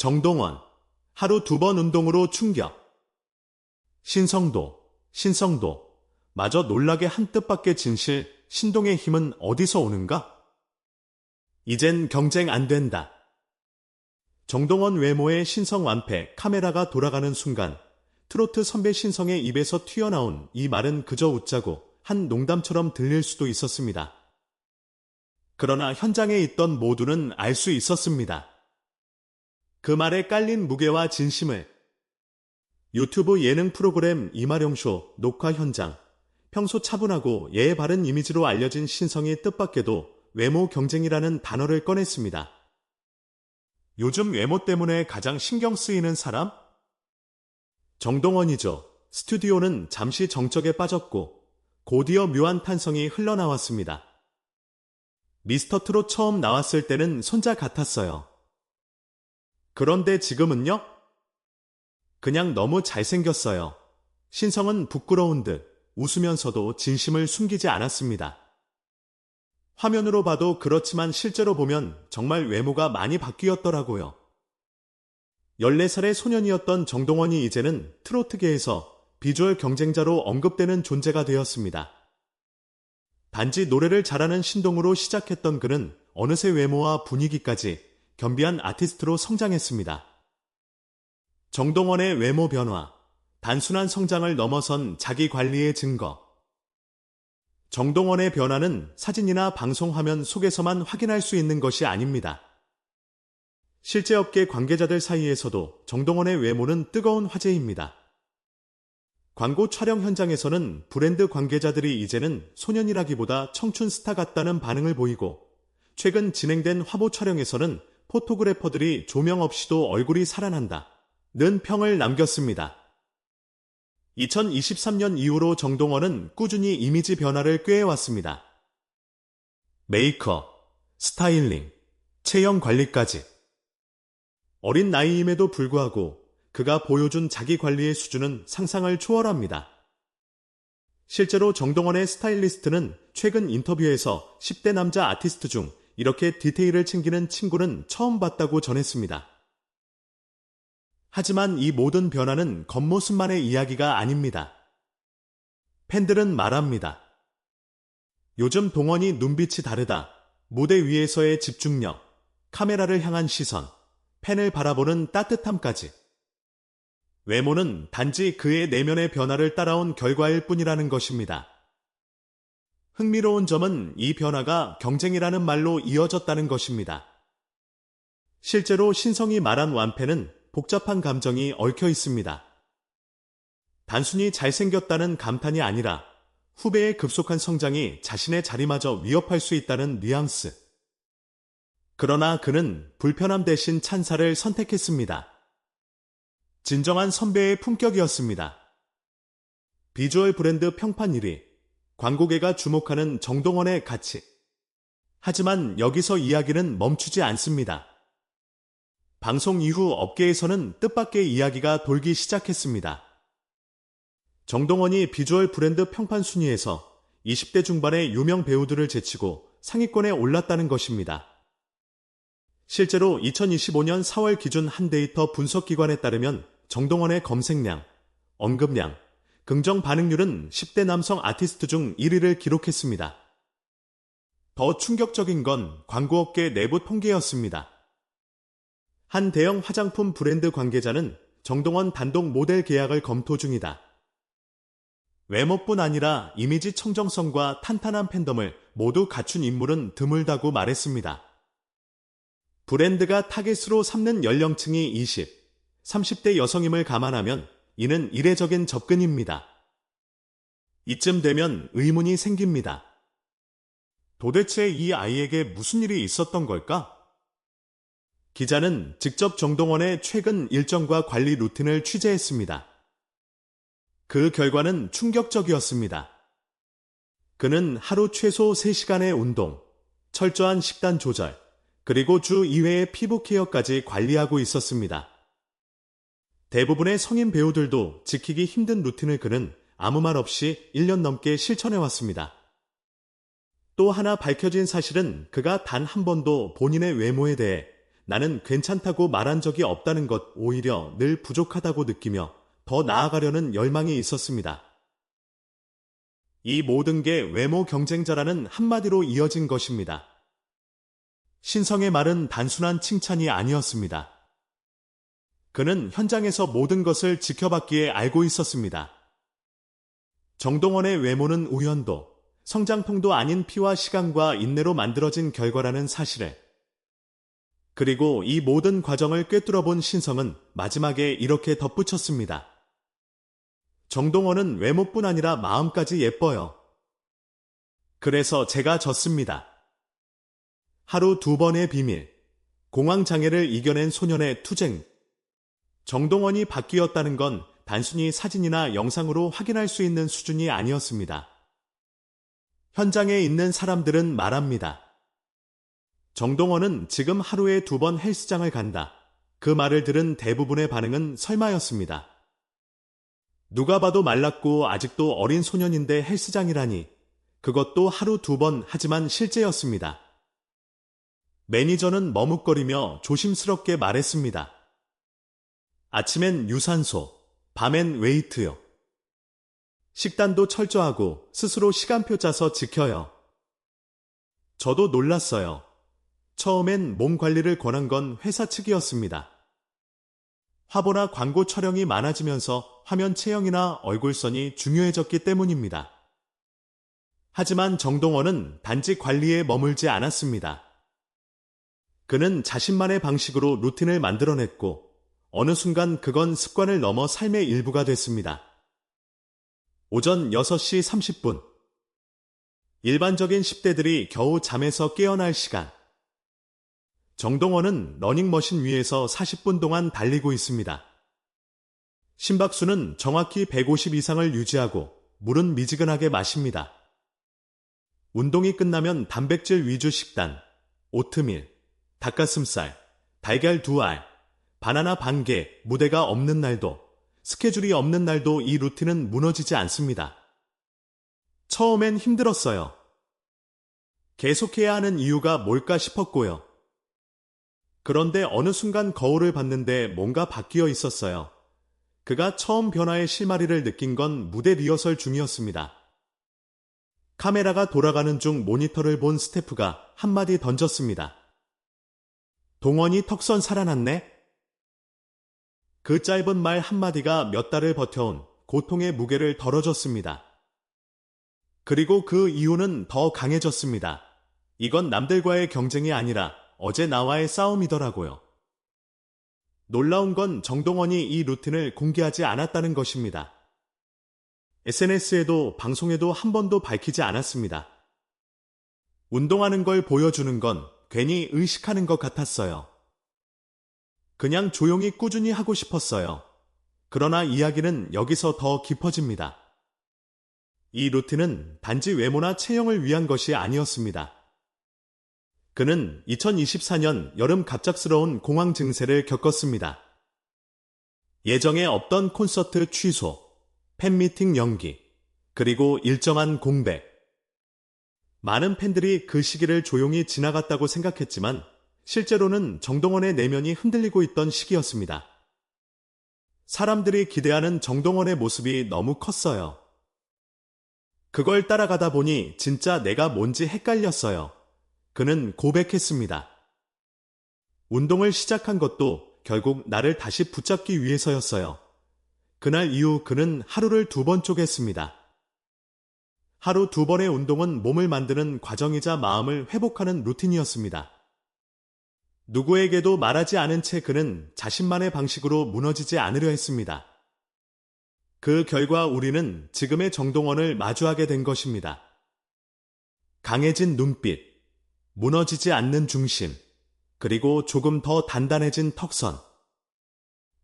정동원. 하루 두 번 운동으로 충격. 신성도, 신성도. 마저 놀라게 한 뜻밖의 진실, 신동의 힘은 어디서 오는가? 이젠 경쟁 안 된다. 정동원 외모의 신성 완패, 카메라가 돌아가는 순간, 트로트 선배 신성의 입에서 튀어나온 이 말은 그저 웃자고 한 농담처럼 들릴 수도 있었습니다. 그러나 현장에 있던 모두는 알 수 있었습니다. 그 말에 깔린 무게와 진심을 유튜브 예능 프로그램 이마룡쇼 녹화 현장 평소 차분하고 예의 바른 이미지로 알려진 신성이 뜻밖에도 외모 경쟁이라는 단어를 꺼냈습니다. 요즘 외모 때문에 가장 신경 쓰이는 사람? 정동원이죠. 스튜디오는 잠시 정적에 빠졌고 곧이어 묘한 탄성이 흘러나왔습니다. 미스터 트롯 처음 나왔을 때는 손자 같았어요. 그런데 지금은요? 그냥 너무 잘생겼어요. 신성은 부끄러운 듯 웃으면서도 진심을 숨기지 않았습니다. 화면으로 봐도 그렇지만 실제로 보면 정말 외모가 많이 바뀌었더라고요. 14살의 소년이었던 정동원이 이제는 트로트계에서 비주얼 경쟁자로 언급되는 존재가 되었습니다. 단지 노래를 잘하는 신동으로 시작했던 그는 어느새 외모와 분위기까지 겸비한 아티스트로 성장했습니다. 정동원의 외모 변화, 단순한 성장을 넘어선 자기 관리의 증거. 정동원의 변화는 사진이나 방송 화면 속에서만 확인할 수 있는 것이 아닙니다. 실제 업계 관계자들 사이에서도 정동원의 외모는 뜨거운 화제입니다. 광고 촬영 현장에서는 브랜드 관계자들이 이제는 소년이라기보다 청춘 스타 같다는 반응을 보이고 최근 진행된 화보 촬영에서는 포토그래퍼들이 조명 없이도 얼굴이 살아난다. 는 평을 남겼습니다. 2023년 이후로 정동원은 꾸준히 이미지 변화를 꾀해왔습니다. 메이크업, 스타일링, 체형 관리까지. 어린 나이임에도 불구하고 그가 보여준 자기 관리의 수준은 상상을 초월합니다. 실제로 정동원의 스타일리스트는 최근 인터뷰에서 10대 남자 아티스트 중 이렇게 디테일을 챙기는 친구는 처음 봤다고 전했습니다. 하지만 이 모든 변화는 겉모습만의 이야기가 아닙니다. 팬들은 말합니다. 요즘 동원이 눈빛이 다르다. 무대 위에서의 집중력, 카메라를 향한 시선, 팬을 바라보는 따뜻함까지. 외모는 단지 그의 내면의 변화를 따라온 결과일 뿐이라는 것입니다. 흥미로운 점은 이 변화가 경쟁이라는 말로 이어졌다는 것입니다. 실제로 신성이 말한 완패는 복잡한 감정이 얽혀 있습니다. 단순히 잘생겼다는 감탄이 아니라 후배의 급속한 성장이 자신의 자리마저 위협할 수 있다는 뉘앙스. 그러나 그는 불편함 대신 찬사를 선택했습니다. 진정한 선배의 품격이었습니다. 비주얼 브랜드 평판 1위, 광고계가 주목하는 정동원의 가치. 하지만 여기서 이야기는 멈추지 않습니다. 방송 이후 업계에서는 뜻밖의 이야기가 돌기 시작했습니다. 정동원이 비주얼 브랜드 평판 순위에서 20대 중반의 유명 배우들을 제치고 상위권에 올랐다는 것입니다. 실제로 2025년 4월 기준 한 데이터 분석 기관에 따르면 정동원의 검색량, 언급량, 긍정 반응률은 10대 남성 아티스트 중 1위를 기록했습니다. 더 충격적인 건 광고업계 내부 통계였습니다. 한 대형 화장품 브랜드 관계자는 정동원 단독 모델 계약을 검토 중이다. 외모뿐 아니라 이미지 청정성과 탄탄한 팬덤을 모두 갖춘 인물은 드물다고 말했습니다. 브랜드가 타겟으로 삼는 연령층이 20, 30대 여성임을 감안하면 이는 이례적인 접근입니다. 이쯤 되면 의문이 생깁니다. 도대체 이 아이에게 무슨 일이 있었던 걸까? 기자는 직접 정동원의 최근 일정과 관리 루틴을 취재했습니다. 그 결과는 충격적이었습니다. 그는 하루 최소 3시간의 운동, 철저한 식단 조절, 그리고 주 2회의 피부 케어까지 관리하고 있었습니다. 대부분의 성인 배우들도 지키기 힘든 루틴을 그는 아무 말 없이 1년 넘게 실천해왔습니다. 또 하나 밝혀진 사실은 그가 단 한 번도 본인의 외모에 대해 나는 괜찮다고 말한 적이 없다는 것 오히려 늘 부족하다고 느끼며 더 나아가려는 열망이 있었습니다. 이 모든 게 외모 경쟁자라는 한마디로 이어진 것입니다. 신성의 말은 단순한 칭찬이 아니었습니다. 그는 현장에서 모든 것을 지켜봤기에 알고 있었습니다. 정동원의 외모는 우연도, 성장통도 아닌 피와 시간과 인내로 만들어진 결과라는 사실을 그리고 이 모든 과정을 꿰뚫어 본 신성은 마지막에 이렇게 덧붙였습니다. 정동원은 외모뿐 아니라 마음까지 예뻐요. 그래서 제가 졌습니다. 하루 두 번의 비밀, 공황장애를 이겨낸 소년의 투쟁. 정동원이 바뀌었다는 건 단순히 사진이나 영상으로 확인할 수 있는 수준이 아니었습니다. 현장에 있는 사람들은 말합니다. 정동원은 지금 하루에 두 번 헬스장을 간다. 그 말을 들은 대부분의 반응은 설마였습니다. 누가 봐도 말랐고 아직도 어린 소년인데 헬스장이라니. 그것도 하루 두 번 하지만 실제였습니다. 매니저는 머뭇거리며 조심스럽게 말했습니다. 아침엔 유산소, 밤엔 웨이트요. 식단도 철저하고 스스로 시간표 짜서 지켜요. 저도 놀랐어요. 처음엔 몸 관리를 권한 건 회사 측이었습니다. 화보나 광고 촬영이 많아지면서 화면 체형이나 얼굴선이 중요해졌기 때문입니다. 하지만 정동원은 단지 관리에 머물지 않았습니다. 그는 자신만의 방식으로 루틴을 만들어냈고 어느 순간 그건 습관을 넘어 삶의 일부가 됐습니다. 오전 6시 30분. 일반적인 10대들이 겨우 잠에서 깨어날 시간. 정동원은 러닝머신 위에서 40분 동안 달리고 있습니다. 심박수는 정확히 150 이상을 유지하고 물은 미지근하게 마십니다. 운동이 끝나면 단백질 위주 식단, 오트밀, 닭가슴살, 달걀 두 알, 바나나 반 개, 무대가 없는 날도, 스케줄이 없는 날도 이 루틴은 무너지지 않습니다. 처음엔 힘들었어요. 계속해야 하는 이유가 뭘까 싶었고요. 그런데 어느 순간 거울을 봤는데 뭔가 바뀌어 있었어요. 그가 처음 변화의 실마리를 느낀 건 무대 리허설 중이었습니다. 카메라가 돌아가는 중 모니터를 본 스태프가 한마디 던졌습니다. 동원이 턱선 살아났네? 그 짧은 말 한마디가 몇 달을 버텨온 고통의 무게를 덜어줬습니다. 그리고 그 이유는 더 강해졌습니다. 이건 남들과의 경쟁이 아니라 어제 나와의 싸움이더라고요. 놀라운 건 정동원이 이 루틴을 공개하지 않았다는 것입니다. SNS에도 방송에도 한 번도 밝히지 않았습니다. 운동하는 걸 보여주는 건 괜히 의식하는 것 같았어요. 그냥 조용히 꾸준히 하고 싶었어요. 그러나 이야기는 여기서 더 깊어집니다. 이 루틴은 단지 외모나 체형을 위한 것이 아니었습니다. 그는 2024년 여름 갑작스러운 공황 증세를 겪었습니다. 예정에 없던 콘서트 취소, 팬미팅 연기, 그리고 일정한 공백. 많은 팬들이 그 시기를 조용히 지나갔다고 생각했지만 실제로는 정동원의 내면이 흔들리고 있던 시기였습니다. 사람들이 기대하는 정동원의 모습이 너무 컸어요. 그걸 따라가다 보니 진짜 내가 뭔지 헷갈렸어요. 그는 고백했습니다. 운동을 시작한 것도 결국 나를 다시 붙잡기 위해서였어요. 그날 이후 그는 하루를 두 번 쪼갰습니다. 하루 두 번의 운동은 몸을 만드는 과정이자 마음을 회복하는 루틴이었습니다. 누구에게도 말하지 않은 채 그는 자신만의 방식으로 무너지지 않으려 했습니다. 그 결과 우리는 지금의 정동원을 마주하게 된 것입니다. 강해진 눈빛, 무너지지 않는 중심, 그리고 조금 더 단단해진 턱선.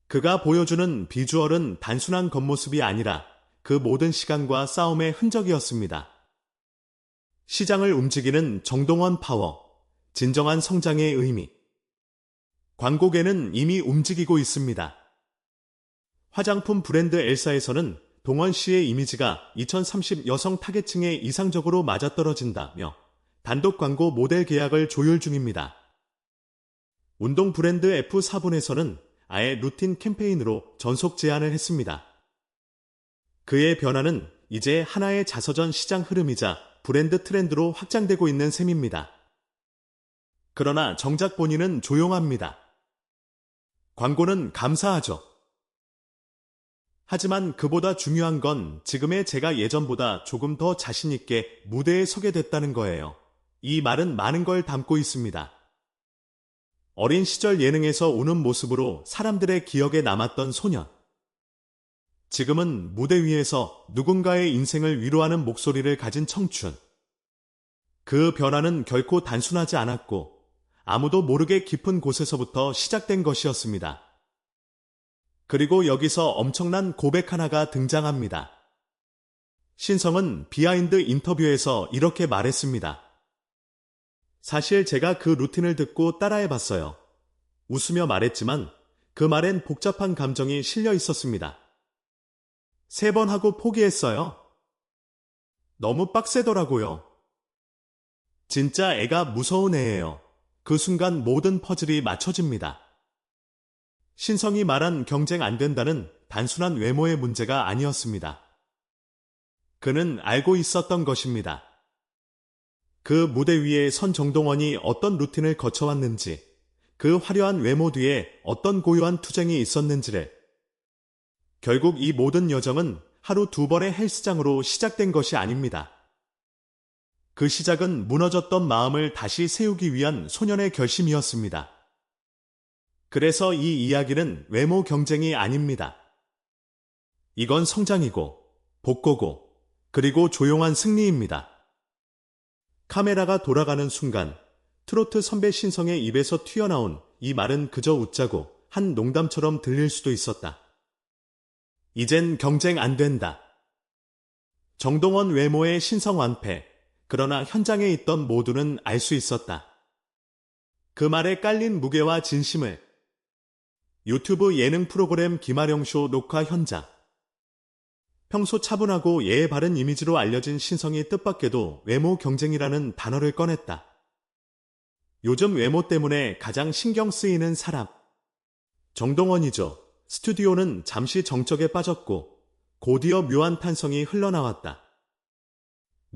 그가 보여주는 비주얼은 단순한 겉모습이 아니라 그 모든 시간과 싸움의 흔적이었습니다. 시장을 움직이는 정동원 파워, 진정한 성장의 의미. 광고계는 이미 움직이고 있습니다. 화장품 브랜드 엘사에서는 동원 씨의 이미지가 2030 여성 타겟층에 이상적으로 맞아떨어진다며 단독 광고 모델 계약을 조율 중입니다. 운동 브랜드 F4분에서는 아예 루틴 캠페인으로 전속 제안을 했습니다. 그의 변화는 이제 하나의 자서전 시장 흐름이자 브랜드 트렌드로 확장되고 있는 셈입니다. 그러나 정작 본인은 조용합니다. 광고는 감사하죠. 하지만 그보다 중요한 건 지금의 제가 예전보다 조금 더 자신있게 무대에 서게 됐다는 거예요. 이 말은 많은 걸 담고 있습니다. 어린 시절 예능에서 우는 모습으로 사람들의 기억에 남았던 소년. 지금은 무대 위에서 누군가의 인생을 위로하는 목소리를 가진 청춘. 그 변화는 결코 단순하지 않았고 아무도 모르게 깊은 곳에서부터 시작된 것이었습니다. 그리고 여기서 엄청난 고백 하나가 등장합니다. 신성은 비하인드 인터뷰에서 이렇게 말했습니다. 사실 제가 그 루틴을 듣고 따라해 봤어요. 웃으며 말했지만 그 말엔 복잡한 감정이 실려 있었습니다. 세 번 하고 포기했어요. 너무 빡세더라고요. 진짜 애가 무서운 애예요. 그 순간 모든 퍼즐이 맞춰집니다. 신성이 말한 경쟁 안 된다는 단순한 외모의 문제가 아니었습니다. 그는 알고 있었던 것입니다. 그 무대 위에 선 정동원이 어떤 루틴을 거쳐왔는지, 그 화려한 외모 뒤에 어떤 고요한 투쟁이 있었는지를. 결국 이 모든 여정은 하루 두 번의 헬스장으로 시작된 것이 아닙니다. 그 시작은 무너졌던 마음을 다시 세우기 위한 소년의 결심이었습니다. 그래서 이 이야기는 외모 경쟁이 아닙니다. 이건 성장이고, 복고고, 그리고 조용한 승리입니다. 카메라가 돌아가는 순간, 트로트 선배 신성의 입에서 튀어나온 이 말은 그저 웃자고 한 농담처럼 들릴 수도 있었다. 이젠 경쟁 안 된다. 정동원 외모의 신성 완패, 그러나 현장에 있던 모두는 알 수 있었다. 그 말에 깔린 무게와 진심을 유튜브 예능 프로그램 김아령쇼 녹화 현장. 평소 차분하고 예의 바른 이미지로 알려진 신성이 뜻밖에도 외모 경쟁이라는 단어를 꺼냈다. 요즘 외모 때문에 가장 신경 쓰이는 사람. 정동원이죠. 스튜디오는 잠시 정적에 빠졌고 곧이어 묘한 탄성이 흘러나왔다.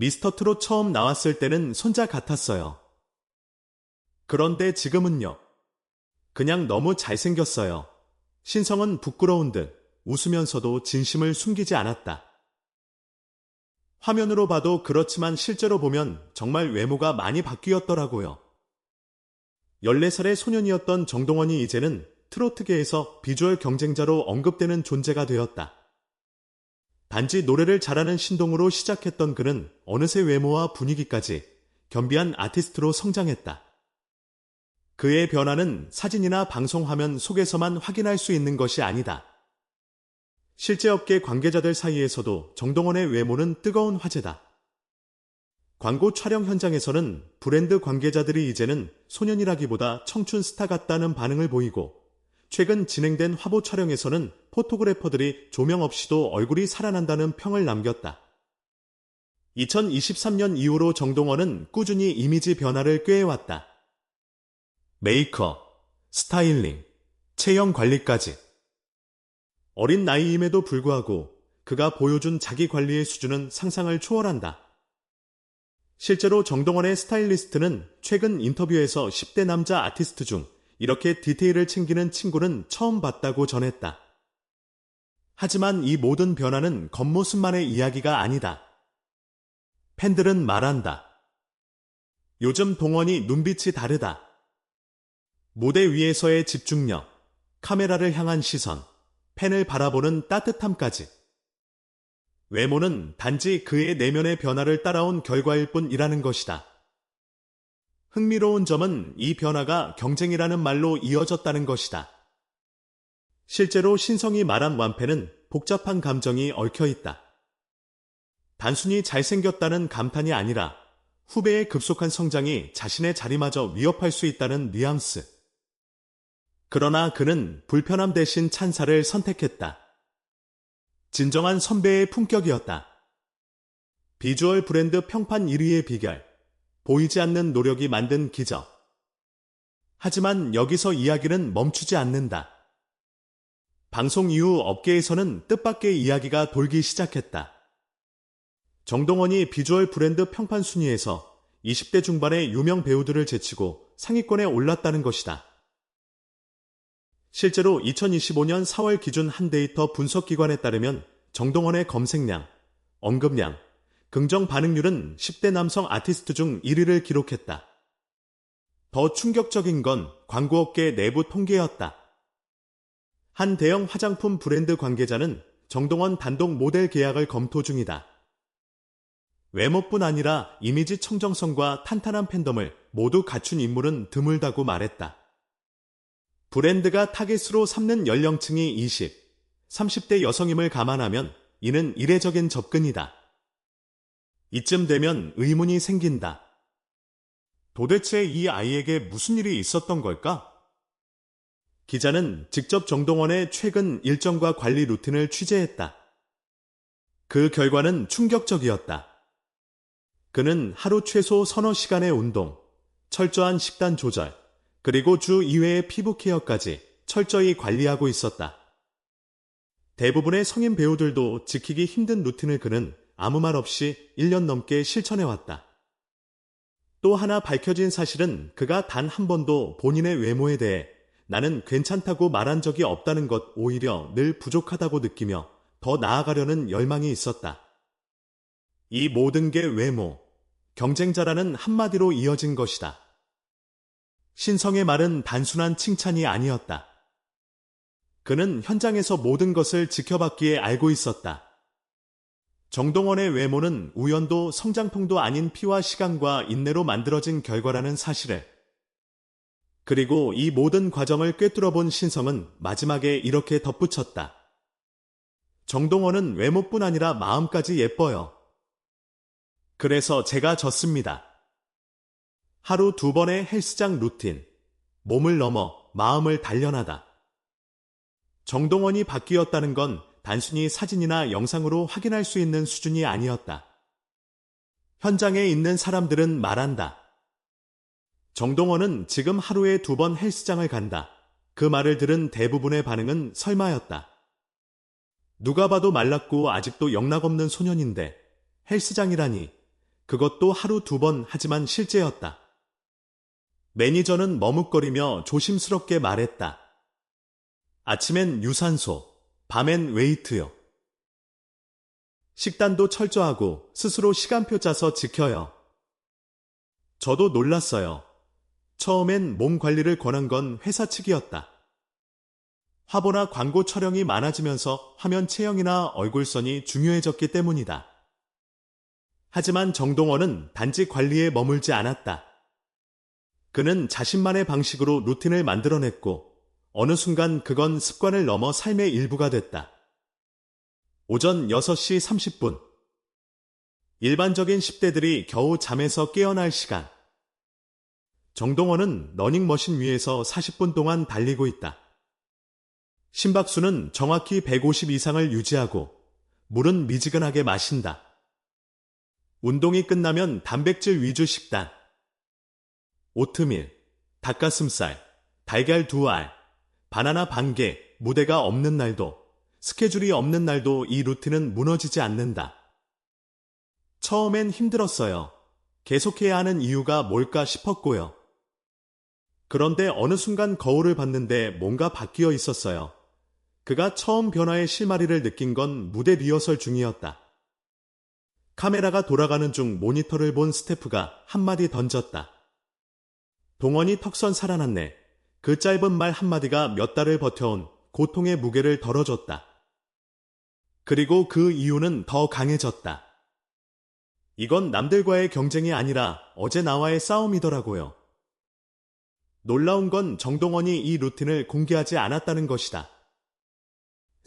미스터 트롯 처음 나왔을 때는 손자 같았어요. 그런데 지금은요. 그냥 너무 잘생겼어요. 신성은 부끄러운 듯 웃으면서도 진심을 숨기지 않았다. 화면으로 봐도 그렇지만 실제로 보면 정말 외모가 많이 바뀌었더라고요. 14살의 소년이었던 정동원이 이제는 트로트계에서 비주얼 경쟁자로 언급되는 존재가 되었다. 단지 노래를 잘하는 신동으로 시작했던 그는 어느새 외모와 분위기까지 겸비한 아티스트로 성장했다. 그의 변화는 사진이나 방송 화면 속에서만 확인할 수 있는 것이 아니다. 실제 업계 관계자들 사이에서도 정동원의 외모는 뜨거운 화제다. 광고 촬영 현장에서는 브랜드 관계자들이 이제는 소년이라기보다 청춘 스타 같다는 반응을 보이고 최근 진행된 화보 촬영에서는 포토그래퍼들이 조명 없이도 얼굴이 살아난다는 평을 남겼다. 2023년 이후로 정동원은 꾸준히 이미지 변화를 꾀해왔다. 메이커, 스타일링, 체형 관리까지. 어린 나이임에도 불구하고 그가 보여준 자기 관리의 수준은 상상을 초월한다. 실제로 정동원의 스타일리스트는 최근 인터뷰에서 10대 남자 아티스트 중 이렇게 디테일을 챙기는 친구는 처음 봤다고 전했다. 하지만 이 모든 변화는 겉모습만의 이야기가 아니다. 팬들은 말한다. 요즘 동원이 눈빛이 다르다. 무대 위에서의 집중력, 카메라를 향한 시선, 팬을 바라보는 따뜻함까지. 외모는 단지 그의 내면의 변화를 따라온 결과일 뿐이라는 것이다. 흥미로운 점은 이 변화가 경쟁이라는 말로 이어졌다는 것이다. 실제로 신성이 말한 완패는 복잡한 감정이 얽혀 있다. 단순히 잘생겼다는 감탄이 아니라 후배의 급속한 성장이 자신의 자리마저 위협할 수 있다는 뉘앙스. 그러나 그는 불편함 대신 찬사를 선택했다. 진정한 선배의 품격이었다. 비주얼 브랜드 평판 1위의 비결. 보이지 않는 노력이 만든 기적. 하지만 여기서 이야기는 멈추지 않는다. 방송 이후 업계에서는 뜻밖의 이야기가 돌기 시작했다. 정동원이 비주얼 브랜드 평판 순위에서 20대 중반의 유명 배우들을 제치고 상위권에 올랐다는 것이다. 실제로 2025년 4월 기준 한 데이터 분석 기관에 따르면 정동원의 검색량, 언급량, 긍정 반응률은 10대 남성 아티스트 중 1위를 기록했다. 더 충격적인 건 광고업계 내부 통계였다. 한 대형 화장품 브랜드 관계자는 정동원 단독 모델 계약을 검토 중이다. 외모뿐 아니라 이미지 청정성과 탄탄한 팬덤을 모두 갖춘 인물은 드물다고 말했다. 브랜드가 타겟으로 삼는 연령층이 20, 30대 여성임을 감안하면 이는 이례적인 접근이다. 이쯤 되면 의문이 생긴다. 도대체 이 아이에게 무슨 일이 있었던 걸까? 기자는 직접 정동원의 최근 일정과 관리 루틴을 취재했다. 그 결과는 충격적이었다. 그는 하루 최소 서너 시간의 운동, 철저한 식단 조절, 그리고 주 2회의 피부 케어까지 철저히 관리하고 있었다. 대부분의 성인 배우들도 지키기 힘든 루틴을 그는 아무 말 없이 1년 넘게 실천해왔다. 또 하나 밝혀진 사실은 그가 단 한 번도 본인의 외모에 대해 나는 괜찮다고 말한 적이 없다는 것 오히려 늘 부족하다고 느끼며 더 나아가려는 열망이 있었다. 이 모든 게 외모, 경쟁자라는 한마디로 이어진 것이다. 신성의 말은 단순한 칭찬이 아니었다. 그는 현장에서 모든 것을 지켜봤기에 알고 있었다. 정동원의 외모는 우연도 성장통도 아닌 피와 시간과 인내로 만들어진 결과라는 사실을 그리고 이 모든 과정을 꿰뚫어 본 신성은 마지막에 이렇게 덧붙였다. 정동원은 외모뿐 아니라 마음까지 예뻐요. 그래서 제가 졌습니다. 하루 두 번의 헬스장 루틴. 몸을 넘어 마음을 단련하다. 정동원이 바뀌었다는 건 단순히 사진이나 영상으로 확인할 수 있는 수준이 아니었다. 현장에 있는 사람들은 말한다. 정동원은 지금 하루에 두 번 헬스장을 간다. 그 말을 들은 대부분의 반응은 설마였다. 누가 봐도 말랐고 아직도 영락없는 소년인데 헬스장이라니 그것도 하루 두 번 하지만 실제였다. 매니저는 머뭇거리며 조심스럽게 말했다. 아침엔 유산소, 밤엔 웨이트요. 식단도 철저하고 스스로 시간표 짜서 지켜요. 저도 놀랐어요. 처음엔 몸 관리를 권한 건 회사 측이었다. 화보나 광고 촬영이 많아지면서 화면 체형이나 얼굴선이 중요해졌기 때문이다. 하지만 정동원은 단지 관리에 머물지 않았다. 그는 자신만의 방식으로 루틴을 만들어냈고 어느 순간 그건 습관을 넘어 삶의 일부가 됐다. 오전 6시 30분. 일반적인 10대들이 겨우 잠에서 깨어날 시간. 정동원은 러닝머신 위에서 40분 동안 달리고 있다. 심박수는 정확히 150 이상을 유지하고 물은 미지근하게 마신다. 운동이 끝나면 단백질 위주 식단. 오트밀, 닭가슴살, 달걀 두 알, 바나나 반 개, 무대가 없는 날도, 스케줄이 없는 날도 이 루틴은 무너지지 않는다. 처음엔 힘들었어요. 계속해야 하는 이유가 뭘까 싶었고요. 그런데 어느 순간 거울을 봤는데 뭔가 바뀌어 있었어요. 그가 처음 변화의 실마리를 느낀 건 무대 리허설 중이었다. 카메라가 돌아가는 중 모니터를 본 스태프가 한마디 던졌다. 동원이 턱선 살아났네. 그 짧은 말 한마디가 몇 달을 버텨온 고통의 무게를 덜어줬다. 그리고 그 이유는 더 강해졌다. 이건 남들과의 경쟁이 아니라 어제 나와의 싸움이더라고요. 놀라운 건 정동원이 이 루틴을 공개하지 않았다는 것이다.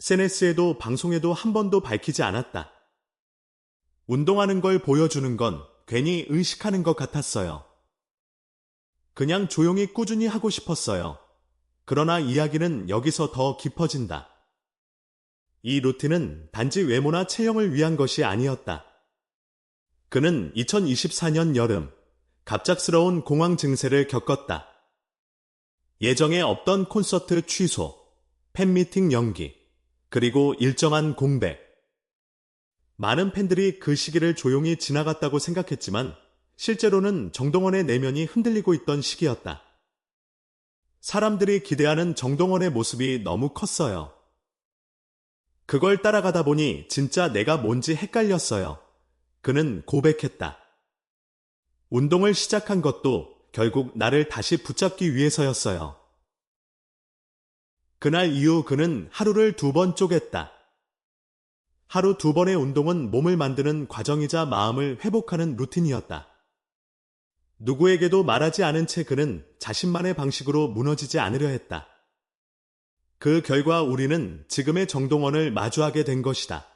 SNS에도 방송에도 한 번도 밝히지 않았다. 운동하는 걸 보여주는 건 괜히 의식하는 것 같았어요. 그냥 조용히 꾸준히 하고 싶었어요. 그러나 이야기는 여기서 더 깊어진다. 이 루틴은 단지 외모나 체형을 위한 것이 아니었다. 그는 2024년 여름 갑작스러운 공황 증세를 겪었다. 예정에 없던 콘서트 취소, 팬미팅 연기, 그리고 일정한 공백. 많은 팬들이 그 시기를 조용히 지나갔다고 생각했지만 실제로는 정동원의 내면이 흔들리고 있던 시기였다. 사람들이 기대하는 정동원의 모습이 너무 컸어요. 그걸 따라가다 보니 진짜 내가 뭔지 헷갈렸어요. 그는 고백했다. 운동을 시작한 것도 결국 나를 다시 붙잡기 위해서였어요. 그날 이후 그는 하루를 두 번 쪼갰다. 하루 두 번의 운동은 몸을 만드는 과정이자 마음을 회복하는 루틴이었다. 누구에게도 말하지 않은 채 그는 자신만의 방식으로 무너지지 않으려 했다. 그 결과 우리는 지금의 정동원을 마주하게 된 것이다.